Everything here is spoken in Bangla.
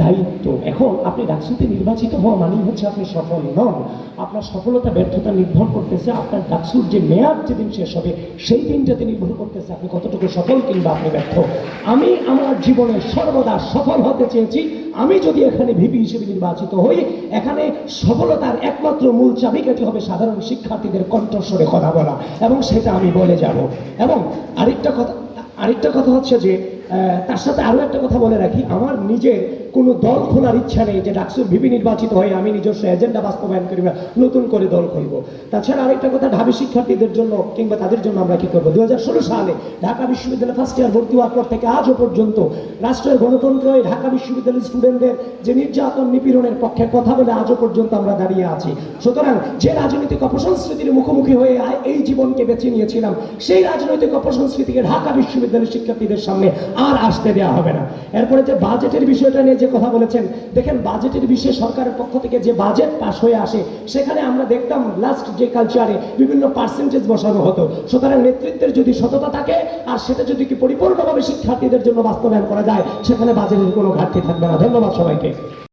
দায়িত্ব। এখন আপনি ডাকসুতে নির্বাচিত হওয়া মানেই হচ্ছে আপনি সফল নন। আপনার সফলতা, ব্যর্থতা নির্ভর করতেছে, আপনার ডাকসুর যে মেয়াদ যেদিন শেষ হবে, সেই দিনটাতে নির্ভর করতেছে। আপনি কতটুকু সফল কিংবা আপনি ব্যর্থ? আমি আমার জীবনে সর্বদা সফল হতে চেয়েছি। আমি যদি এখানে ভিপি হিসেবে নির্বাচিত হই, এখানে সফলতার একমাত্র মূল চাবিকাঠি হবে সাধারণ শিক্ষার্থীদের কণ্ঠস্বরে কথা বলা, এবং সেটা আমি বলে যাব। এবং আরেকটা কথা আরেকটা কথা হচ্ছে যে তার সাথে আরও একটা কথা বলে রাখি। আমার নিজের কোনো দল খোলার ইচ্ছা নেই যে ডাকসুর ভিপি নির্বাচিত হয়ে আমি নিজস্ব এজেন্ডা বাস্তবায়ন করি বা নতুন করে দল খুলবো। তাছাড়া আরেকটা কথা, ঢাবি শিক্ষার্থীদের জন্য কিংবা তাদের জন্য আমরা কি করব? দু হাজার ষোলো সালে ঢাকা বিশ্ববিদ্যালয় ফার্স্ট ইয়ার ভর্তি হওয়ার পর থেকে আজও পর্যন্ত রাষ্ট্রের গণতন্ত্র ঢাকা বিশ্ববিদ্যালয়ের স্টুডেন্টদের যে নির্যাতন নিপীড়নের পক্ষে কথা বলে আজও পর্যন্ত আমরা দাঁড়িয়ে আছি। সুতরাং যে রাজনৈতিক অপসংস্কৃতির মুখোমুখি হয়ে এই জীবনকে বেছে নিয়েছিলাম, সেই রাজনৈতিক অপসংস্কৃতিকে ঢাকা বিশ্ববিদ্যালয়ের শিক্ষার্থীদের সামনে আর আসতে দেওয়া হবে না। এরপরে যে বাজেটের বিষয়টা নিয়ে যে কথা বলেছেন, দেখেন বাজেটের বিষয়ে সরকারের পক্ষ থেকে যে বাজেট পাস হয়ে আসে, সেখানে আমরা দেখতাম লাস্ট যে কালচারে বিভিন্ন পার্সেন্টেজ বসানো হতো। সুতরাং নেতৃত্বের যদি সততা থাকে, আর সেটা যদি কি পরিপূর্ণভাবে শিক্ষার্থীদের জন্য বাস্তবায়ন করা যায়, সেখানে বাজেটের কোনো ঘাটতি থাকবে না। ধন্যবাদ সবাইকে।